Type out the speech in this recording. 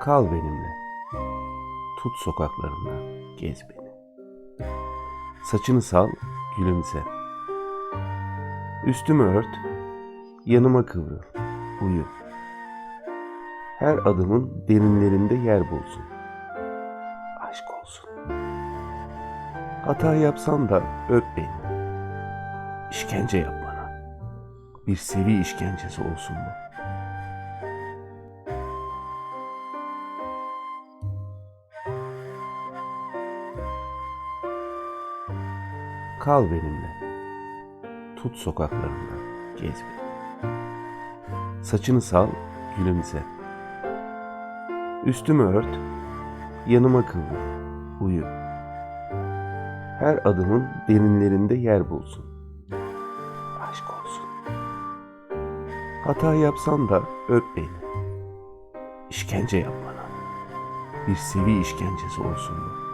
Kal benimle. Tut sokaklarında, gez beni. Saçını sal, gülümse. Üstümü ört, yanıma kıvrıl, uyu. Her adımın derinlerinde yer bulsun. Aşk olsun. Hata yapsan da öp beni. İşkence yap bana. Bir sevi işkencesi olsun bu. Kal benimle. Tut sokaklarında, gez beni. Saçını sal, gülümse. Üstümü ört, yanıma kıvrıl, uyu. Her adımın derinlerinde yer bulsun. Aşk olsun. Hata yapsan da öp beni. İşkence yap bana. Bir sevi işkencesi olsun bu.